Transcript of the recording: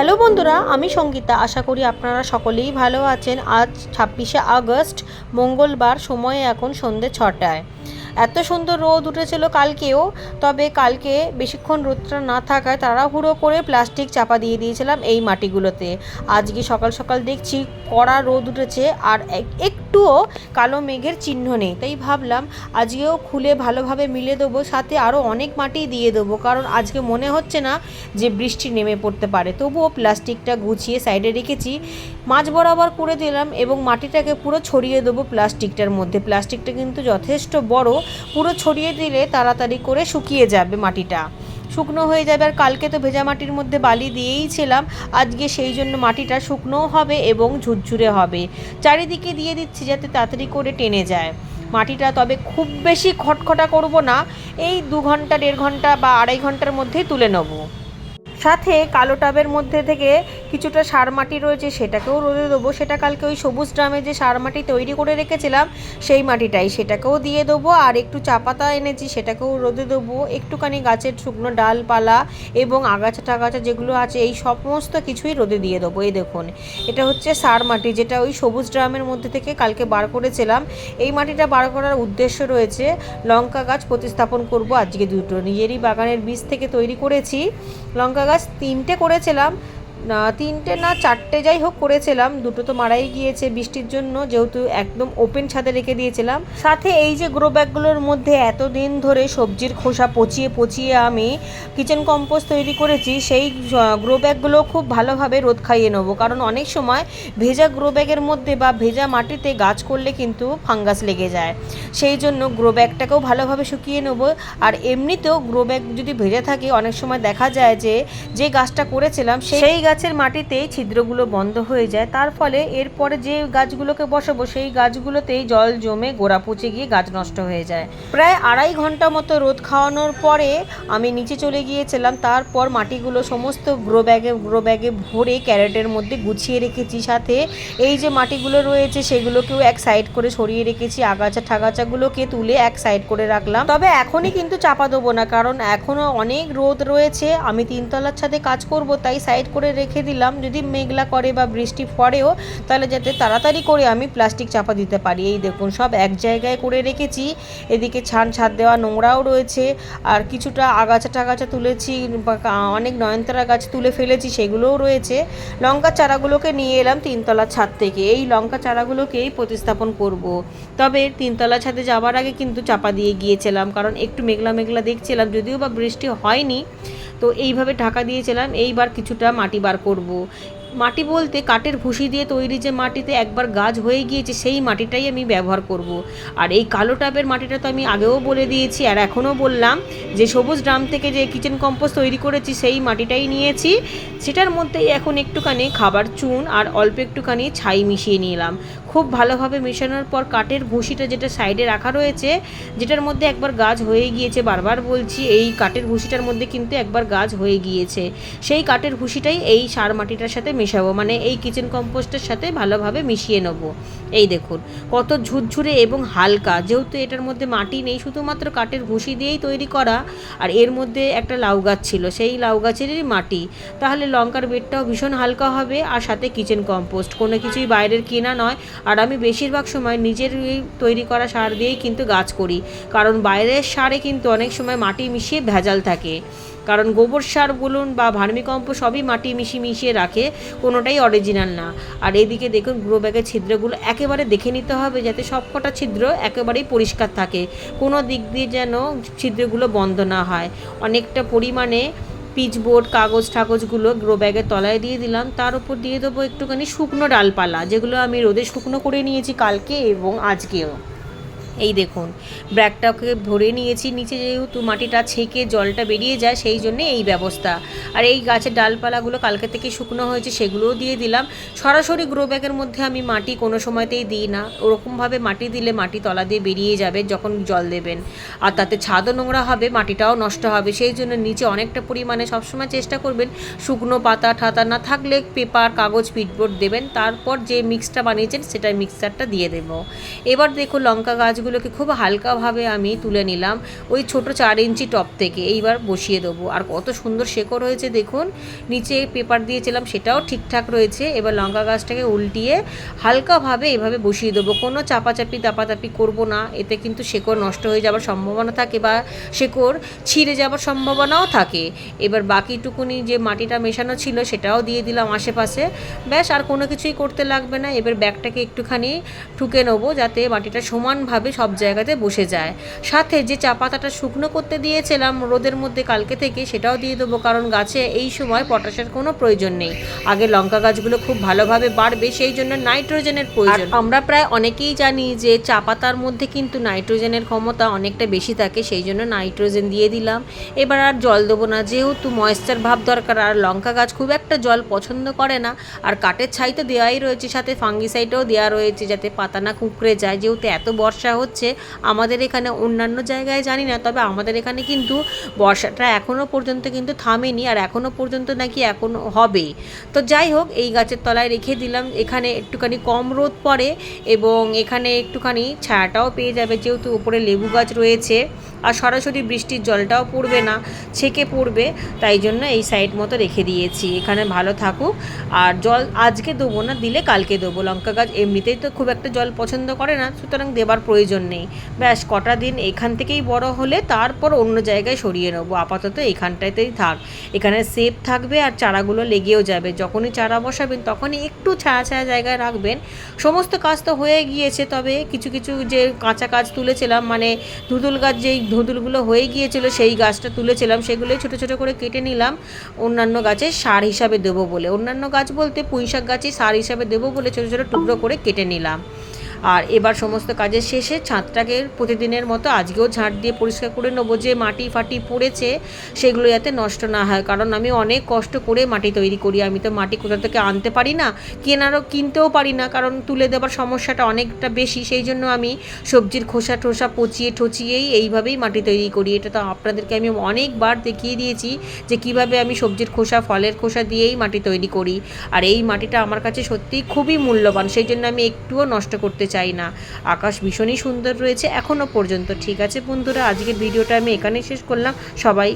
Hello বন্ধুরা, আমি সঙ্গীতা। আশা করি আপনারা সকলেই ভালো আছেন। আজ ছাব্বিশে আগস্ট, মঙ্গলবার, সময়ে এখন সন্ধে ছটায়। এত সুন্দর রোদ উঠেছিল কালকেও, তবে কালকে বেশিক্ষণ রোদটা না থাকায় তাড়াহুড়ো করে প্লাস্টিক চাপা দিয়ে দিয়েছিলাম এই মাটিগুলোতে। আজকে সকাল সকাল দেখছি কড়া রোদ উঠেছে আর এক- একটুও কালো মেঘের চিহ্ন নেই। তাই ভাবলাম আজকেও খুলে ভালোভাবে মিলে দেবো, সাথে আরও অনেক মাটি দিয়ে দেবো, কারণ আজকে মনে হচ্ছে না যে বৃষ্টি নেমে পড়তে পারে। তবুও প্লাস্টিকটা গুছিয়ে সাইডে রেখেছি মাছ বরাবর করে দিলাম এবং মাটিটাকে পুরো ছড়িয়ে দেবো প্লাস্টিকটার মধ্যে। প্লাস্টিকটা কিন্তু যথেষ্ট বড় পুরো ছড়িয়ে দিলে তাড়াতাড়ি করে শুকিয়ে যাবে মাটিটা। শুকনো হয়ে যাবে আর কালকে তো ভেজা মাটির মধ্যে বালি দিয়েই ছিলাম। আজকে সেই জন্য মাটিটা শুকনোও হবে এবং ঝুরঝুরে হবে। চারিদিকে দিয়ে দিচ্ছি যাতে তাড়াতাড়ি করে টেনে যায়। মাটিটা তবে খুব বেশি খটখটা করব না। এই দু ঘণ্টা, দেড় ঘণ্টা বা আড়াই ঘণ্টার মধ্যেই তুলে নেব। সাথে কালো টাবের মধ্যে থেকে কিছুটা সার মাটি রয়েছে, সেটাকেও রোদে দেবো। সেটা কালকে ওই সবুজ ড্রামে যে সার মাটি তৈরি করে রেখেছিলাম, সেই মাটিটাই সেটাকেও দিয়ে দেবো। আর একটু চা পাতা এনেছি, সেটাকেও রোদে দেবো। একটুখানি গাছের শুকনো ডালপালা এবং আগাছা টাগাছা যেগুলো আছে, এই সমস্ত কিছুই রোদে দিয়ে দেবো। এই দেখুন, এটা হচ্ছে সার মাটি, যেটা ওই সবুজ ড্রামের মধ্যে থেকে কালকে বার করেছিলাম। এই মাটিটা বার করার উদ্দেশ্য রয়েছে, লঙ্কা গাছ প্রতিস্থাপন করব আজকে দুটো। নিজেরই বাগানের বীজ থেকে তৈরি করেছি। লঙ্কা গাছ তিনটে করেছিলাম তিনটে না চারটে যাই হোক করেছিলাম। দুটো তো মারাই গিয়েছে বৃষ্টির জন্য, যেহেতু একদম ওপেন ছাদে রেখে দিয়েছিলাম। সাথে এই যে গ্রো ব্যাগগুলোর মধ্যে এতদিন ধরে সবজির খোসা পচিয়ে পচিয়ে আমি কিচেন কম্পোস্ট তৈরি করেছি, সেই গ্রো ব্যাগগুলো খুব ভালোভাবে রোদ খাইয়ে নেব। কারণ অনেক সময় ভেজা গ্রো ব্যাগের মধ্যে বা ভেজা মাটিতে গাছ করলে কিন্তু ফাঙ্গাস লেগে যায়। সেই জন্য গ্রো ব্যাগটাকেও ভালোভাবে শুকিয়ে নেব। আর এমনিতেও গ্রো ব্যাগ যদি ভেজে থাকে, অনেক সময় দেখা যায় যে যে গাছটা করেছিলাম, সেই গাছের মাটিতেই ছিদ্রগুলো বন্ধ হয়ে যায়, তার ফলে এরপরে যে গাছগুলোকে বসাবো, সেই গাছগুলোতেই জল জমে গোড়া পচে গিয়ে গাছ নষ্ট হয়ে যায়। প্রায় আড়াই ঘণ্টা মতো রোদ খাওয়ানোর পরে আমি নিচে চলে গিয়েছিলাম, তারপর মাটিগুলো সমস্ত গ্রো ব্যাগে গ্রো ব্যাগে ভরে ক্যারেটের মধ্যে গুছিয়ে রেখেছি, সাথে এই যে মাটিগুলো রয়েছে সেগুলোকেও এক সাইড করে সরিয়ে রেখেছি, আগাছা ঠাগাছাগুলোকে তুলে এক সাইড করে রাখলাম। তবে এখনই কিন্তু চাপা দেবো না, কারণ এখনও অনেক রোদ রয়েছে, আমি তিনতলার ছাদে কাজ করব, তাই সাইড করে রেখে দিলাম। যদি মেঘলা করে বা বৃষ্টি পড়েও, তাহলে যাতে তাড়াতাড়ি করে আমি প্লাস্টিক চাপা দিতে পারি। এই দেখুন, সব এক জায়গায় করে রেখেছি। এদিকে ছান ছাদ দেওয়া নোংরাও রয়েছে। আর কিছুটা আগাছা টাগাছা তুলেছি অনেক নয়নতারা গাছ তুলে ফেলেছি, সেগুলোও রয়েছে। লঙ্কা চারাগুলোকে নিয়ে এলাম তিনতলার ছাদ থেকে। এই লঙ্কা চারাগুলোকেই প্রতিস্থাপন করব। তবে তিনতলা ছাদে যাওয়ার আগে কিন্তু চাপা দিয়ে গিয়েছিলাম, কারণ একটু মেঘলা মেঘলা দেখছিলাম, যদিও বা বৃষ্টি হয়নি। তো এইভাবে ঢাকা দিয়েছিলাম, এইবার কিছুটা মাটি বার করব। মাটি বলতে কাঠের ভুসি দিয়ে তৈরি যে মাটিতে একবার গাছ হয়ে গিয়েছে, সেই মাটিটাই আমি ব্যবহার করব। আর এই কালো টাবের মাটিটা তো আমি আগেও বলে দিয়েছি, আর এখনও বললাম যে সবুজ ড্রাম থেকে যে কিচেন কম্পোস্ট তৈরি করেছি, সেই মাটিটাই নিয়েছি সেটার মধ্যেই এখন একটুখানি খাবার চুন আর অল্প একটুখানি ছাই মিশিয়ে নিলাম খুব ভালোভাবে মেশানোর পর কাঠের ভুসিটা যেটা সাইডে রাখা রয়েছে, যেটার মধ্যে একবার গাছ হয়ে গিয়েছে, বারবার বলছি, এই কাঠের ভুসিটার মধ্যে কিন্তু একবার গাছ হয়ে গিয়েছে। সেই কাঠের ভুসিটাই এই সার মাটিটার সাথে মেশাবো মানে এই কিচেন কম্পোস্টের সাথে ভালোভাবে মিশিয়ে নেব। এই দেখুন, কত ঝুরঝুরে এবং হালকা, যেহেতু এটার মধ্যে মাটি নেই, শুধুমাত্র কাঠের ভুসি দিয়েই তৈরি করা, আর এর মধ্যে একটা লাউ গাছ ছিল, সেই লাউ গাছেরই মাটি। তাহলে লঙ্কার বেডটাও ভীষণ হালকা হবে, আর সাথে কিচেন কম্পোস্ট কোনো কিছুই বাইরের কেনা নয়। আর আমি বেশিরভাগ সময় নিজের তৈরি করা সার দিয়েই কিন্তু গাছ করি। কারণ বাইরের সারে কিন্তু অনেক সময় মাটি মিশিয়ে ভেজাল থাকে। কারণ গোবর সার বলুন বা ভার্মি কম্পোস্ট সবই মাটি মিশিয়ে মিশিয়ে রাখে, কোনোটাই অরিজিনাল না। আর এদিকে দেখুন গ্রো ব্যাগের ছিদ্রগুলো একেবারে দেখে নিতে হবে যাতে সবকটা ছিদ্র একেবারেই পরিষ্কার থাকে। কোনো দিক দিয়ে যেন ছিদ্রগুলো বন্ধ না হয়। অনেকটা পরিমাণে পিচবোর্ড কাগজ ঠাগজগুলো গ্রো ব্যাগের তলায় দিয়ে দিলাম। তার উপর দিয়ে দেবো একটুখানি শুকনো ডালপালা, যেগুলো আমি রোদে শুকনো করে নিয়েছি কালকে এবং আজকেও। এই দেখুন, ব্যাগটাকে ভরে নিয়েছি, নিচে যেহেতু মাটিটা ছেঁকে জলটা বেরিয়ে যায়, সেই জন্যে এই ব্যবস্থা। আর এই গাছের ডালপালাগুলো কালকে থেকে শুকনো হয়েছে, সেগুলোও দিয়ে দিলাম। সরাসরি গ্রো ব্যাগের মধ্যে আমি মাটি কোনো সময়তেই দিই না। ওরকমভাবে মাটি দিলে মাটি তলা দিয়ে বেরিয়ে যাবে যখন জল দেবেন। আর তাতে ছাদও নোংরা হবে, মাটিটাও নষ্ট হবে। সেই জন্য নিচে অনেকটা পরিমাণে সবসময় চেষ্টা করবেন শুকনো পাতা, ঠাতা না থাকলে পেপার, কাগজ, পিটবোর্ড দেবেন। তারপর যে মিক্সটা বানিয়েছেন সেটা মিক্সারটা দিয়ে দেবো। এবার দেখো লঙ্কা গাছ গাছগুলোকে খুব হালকাভাবে আমি তুলে নিলাম ওই ছোট চার ইঞ্চি টপ থেকে। এইবার বসিয়ে দেবো। আর কত সুন্দর শেকড় হয়েছে দেখুন। নিচে পেপার দিয়েছিলাম, সেটাও ঠিকঠাক রয়েছে। এবার লঙ্কা গাছটাকে উল্টিয়ে হালকাভাবে এভাবে বসিয়ে দেবো। কোনো চাপাচাপি, দাপাদাপি করব না। এতে কিন্তু শেকড় নষ্ট হয়ে যাওয়ার সম্ভাবনা থাকে বা শেকড় ছিঁড়ে যাওয়ার সম্ভাবনাও থাকে। এবার বাকিটুকুনি যে মাটিটা মেশানো ছিল, সেটাও দিয়ে দিলাম আশেপাশে। ব্যাস, আর কোনো কিছুই করতে লাগবে না। এবার ব্যাগটাকে একটুখানি ঠুকে নেব, যাতে মাটিটা সমানভাবে সব জায়গাতে বসে যায়। সাথে যে চা পাতাটা শুকনো করতে দিয়েছিলাম, রোদের মধ্যে কালকে থেকে সেটাও দিয়ে দেবো, কারণ গাছে এই সময় পটাশের কোনো প্রয়োজন নেই। আগে লঙ্কা গাছগুলো খুব ভালোভাবে বাড়বে, সেই জন্য নাইট্রোজেনের প্রয়োজন। আমরা প্রায় অনেকেই জানি যে চা পাতার মধ্যে কিন্তু নাইট্রোজেনের ক্ষমতা অনেকটা বেশি থাকে, সেই জন্য নাইট্রোজেন দিয়ে দিলাম। এবার আর জল দেবো না, যেহেতু ময়েশ্চার ভাব দরকার, আর লঙ্কা গাছ খুব একটা জল পছন্দ করে না। আর কাঠের ছাই তো দেওয়াই রয়েছে, সাথে ফাঙ্গিসাইডও দেওয়া রয়েছে, যাতে পাতা না কুঁকড়ে যায়, যেহেতু এত বর্ষা হচ্ছে আমাদের এখানে অন্যান্য জায়গায় জানি না, তবে আমাদের এখানে কিন্তু বর্ষাটা এখনও পর্যন্ত কিন্তু থামেনি আর এখনও পর্যন্ত নাকি এখন হবে। তো যাই হোক, এই গাছের তলায় রেখে দিলাম, এখানে একটুখানি কম রোদ পড়ে এবং এখানে একটুখানি ছায়াটাও পেয়ে যাবে যেহেতু উপরে লেবু গাছ রয়েছে। আর সরাসরি বৃষ্টির জলটাও পড়বে না, ছেঁকে পড়বে, তাই জন্য এই সাইড মতো রেখে দিয়েছি। এখানে ভালো থাকুক। আর জল আজকে দেবো না, দিলে কালকে দেবো। লঙ্কা গাছ এমনিতেই তো খুব একটা জল পছন্দ করে না, সুতরাং দেবার প্রয়োজন নেই। ব্যাস, কটা দিন এখান থেকেই বড় হলে তারপর অন্য জায়গায় সরিয়ে নেব। আপাতত এখানটাতেই থাক। এখানে সেফ থাকবে আর চারাগুলো লেগেও যাবে। যখনই চারা বসাবেন, তখনই একটু ছায়া ছায়া জায়গায় রাখবেন। সমস্ত কাজ তো হয়ে গিয়েছে, তবে কিছু কিছু যে কাঁচা কাজ তুলেছিলাম মানে ধুতুল গাছ যেই ধুতুলগুলো হয়ে গিয়েছিল, সেই গাছটা তুলেছিলাম, সেগুলোই ছোটো ছোটো করে কেটে নিলাম। অন্যান্য গাছে সার হিসাবে দেবো বলে। অন্যান্য গাছ বলতে পুঁই শাক গাছই সার হিসাবে দেবো বলে ছোটো ছোটো টুকরো করে কেটে নিলাম। আর এবার সমস্ত কাজের শেষে ছাদটাকে প্রতিদিনের মতো আজকেও ঝাঁট দিয়ে পরিষ্কার করে নেব। যে মাটি ফাটি পড়েছে, সেগুলো যাতে নষ্ট না হয়। কারণ আমি অনেক কষ্ট করে মাটি তৈরি করি। আমি তো মাটি কোথা থেকে আনতে পারি না, কেনারও কিনতেও পারি না। কারণ তুলে দেওয়ার সমস্যাটা অনেকটা বেশি। সেই জন্য আমি সবজির খোসা টোসা পচিয়ে ঠচিয়েই এইভাবেই মাটি তৈরি করি। এটা তো আপনাদেরকে আমি অনেকবার দেখিয়ে দিয়েছি যে কীভাবে আমি সবজির খোসা, ফলের খোসা দিয়েই মাটি তৈরি করি। আর এই মাটিটা আমার কাছে সত্যিই খুবই মূল্যবান। সেই জন্য আমি একটুও নষ্ট করতে চাই না। আকাশ ভীষণই সুন্দর রয়েছে। এখনও পর্যন্ত ঠিক আছে বন্ধুরা। আজকের ভিডিওটা আমি এখানেই শেষ করলাম। সবাই